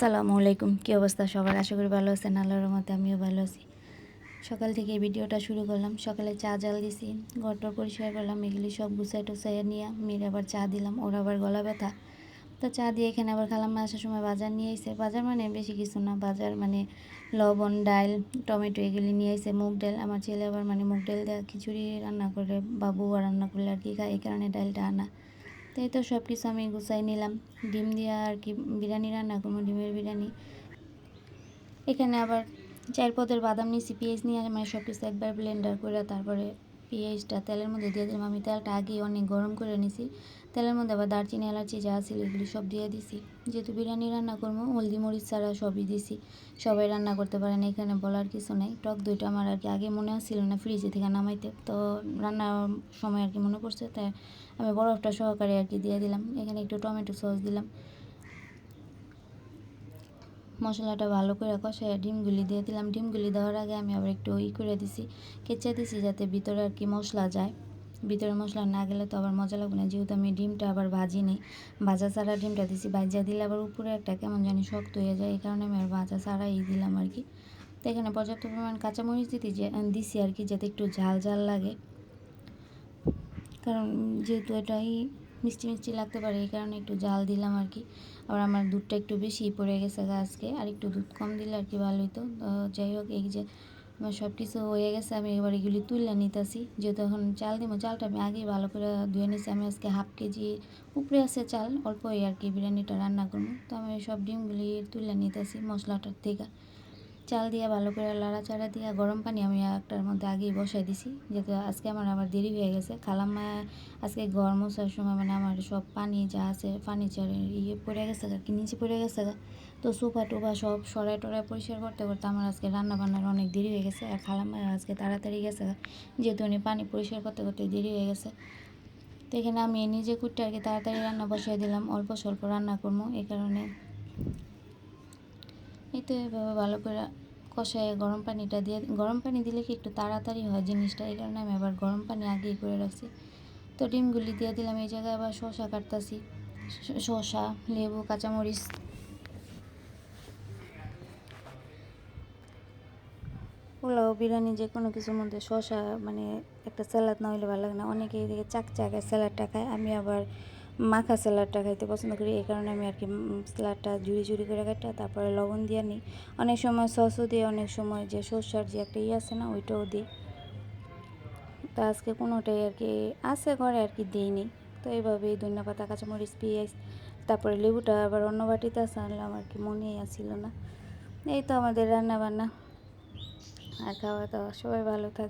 আসসালামু আলাইকুম। কী অবস্থা সবার? আশা করি ভালো আছেন। আল্লাহর মতে আমিও ভালো আছি। সকাল থেকে ভিডিওটা শুরু করলাম। সকালে চা জাল দিছি ঘরটা পরিষ্কার করলাম, এগুলি সব গুছাই টুসাইয়া নিয়ে মেয়ের আবার চা দিলাম। ওর আবার গলা ব্যথা। তো চা দিয়ে এখানে আবার খালাম আসার সময় বাজার নিয়ে এসে বাজার মানে বেশি কিছু না। বাজার মানে লবণ ডাল টমেটো এগুলি নিয়ে এসে মুগ ডাল, আমার ছেলে আবার মানে মুগ ডাল দেওয়া খিচুড়ি রান্না করে বা বউয়া রান্না করলে আর কি খায়। এই কারণে ডালটা আনা। তাই তো সব কিছু আমি গুছাই নিলাম। ডিম দিয়ে আর কি বিরিয়ানি রান্না করব, ডিমের বিরিয়ানি। এখানে আবার চার পদের বাদাম নিয়েছি, পেঁয়াজ নিয়ে মানে সব কিছু একবার ব্লেন্ডার করে তারপরে পেঁয়াজটা তেলের মধ্যে দিয়ে দিলাম। আমি তেলটা আগে অনেক গরম করে নিছি। তেলের মধ্যে আবার দারচিনি, এলাচি, যা ছিল এগুলি সব দিয়ে দিছি। যেহেতু বিরিয়ানি রান্না করব, হলদি, মরিচ ছাড়া সবই দিছি। সবাই রান্না করতে পারেন এখানে বলার কিছু নেই। টক দইটা আমার আর কি আগে মনে আসছিল না ফ্রিজে থেকে নামাইতে। তো রান্নার সময় আর কি মনে পড়ছে, তাই আমি বরফটা সহকারে আর কি দিয়ে দিলাম। এখানে একটু টমেটো সস দিলাম। মশলাটা ভালো করে কষায় ডিমগুলি দিয়ে দিলাম। ডিমগুলি দেওয়ার আগে আমি আবার একটু ই করে দিছি, কেচে দিছি যাতে ভিতরে আর কি মশলা যায়। ভিতরে মশলা না গেলে তো আবার মজা লাগবে না, যেহেতু আমি ডিমটা আবার ভাজি নেই। ভাজা ছাড়া ডিমটা দিছি, ভাজা দিলে আবার উপরে একটা কেমন জানি শক্ত হয়ে যায়, এই কারণে আমি আর ভাজা ছাড়াই দিলাম আর কি। তো এখানে পর্যাপ্ত পরিমাণ কাঁচামরিচ দিতে দিছি আর কি, যাতে একটু ঝাল ঝাল লাগে। কারণ যেহেতু এটাই মিষ্টি মিষ্টি লাগতে পারে, এই কারণে একটু জাল দিলাম আর কি। আবার আমার দুধটা একটু বেশি পড়ে গেছে আজকে, আর একটু দুধ কম দিলে আর কি ভালো হতো তো যাই হোক, এই যে আমার সব কিছু হয়ে গেছে, আমি এবার এগুলি তুলে নিতেছি। যেহেতু এখন চাল দিব, চালটা আমি আগেই ভালো করে ধুয়ে নিছি। আমি আজকে হাফ কেজি উপরে আছে চাল, অল্পই আর কি, বিরিয়ানিটা রান্না করব। তো আমি সব ডিমগুলি তুলে নিতেছি মশলাটার থেকে। চাল দিয়ে ভালো করে লাড়াচাড়া দিয়ে গরম পানি আমি একটার মধ্যে আগেই বসাই দিছি। যেহেতু আজকে আমার আবার দেরি হয়ে গেছে। খালাম্মা আজকে ঘর মোছার সময় মানে আমার সব পানি যা আছে ফার্নিচারের ইয়ে পড়ে গেছে কি নিচে পড়ে গেছে তো সোফা টোফা সব সরাই টরাই পরিষ্কার করতে করতে আমার আজকে রান্না বান্নার অনেক দেরি হয়ে গেছে আর খালাম্মা আজকে তাড়াতাড়ি গেছে যেহেতু উনি পানি পরিষ্কার করতে করতে দেরি হয়ে গেছে। তো এখানে আমি নিজে কুটতে আর কি তাড়াতাড়ি রান্না বসাই দিলাম, অল্প স্বল্প রান্না করব এই কারণে। এই তো এভাবে ভালো করে কষায় গরম পানিটা দিয়ে, গরম পানি দিলে কি একটু তাড়াতাড়ি হয় জিনিসটা? এই কারণে আমি আবার গরম পানি আগেই করে রাখছি। তো ডিমগুলি দিয়ে দিলাম, এই জায়গায় আবার শসা কাটতাছি। শসা, লেবু, কাঁচামরিচ। পোলাও, বিরিয়ানি যে কোনো কিছুর মধ্যে শসা মানে একটা স্যালাড না হলে ভালো লাগে না। অনেকে এদিকে চাক চাকায় স্যালাডটা খায়, আমি আবার মাখা স্যালাডটা খাইতে পছন্দ করি। এই কারণে আমি আর কি স্যালাডটা ঝুড়ি ঝুড়ি করে কাটা তারপরে লবণ দিয়ে নিই। অনেক সময় সসও দিই, অনেক সময় যে সর্ষার যে একটা ইয়ে আছে না, ওইটাও দিই। তা আজকে কোনোটাই আর কি আছে ঘরে আর কি দিইনি। তো এইভাবেই ধনিয়া পাতা, কাঁচামরিচ, পেঁয়াজ, তারপরে লেবুটা আবার অন্য বাটিতে আছে, আনলাম আর কি মনেই আসছিল না। এই তো আমাদের রান্না বান্না আর খাওয়া দাওয়া, সবাই ভালো থাকবে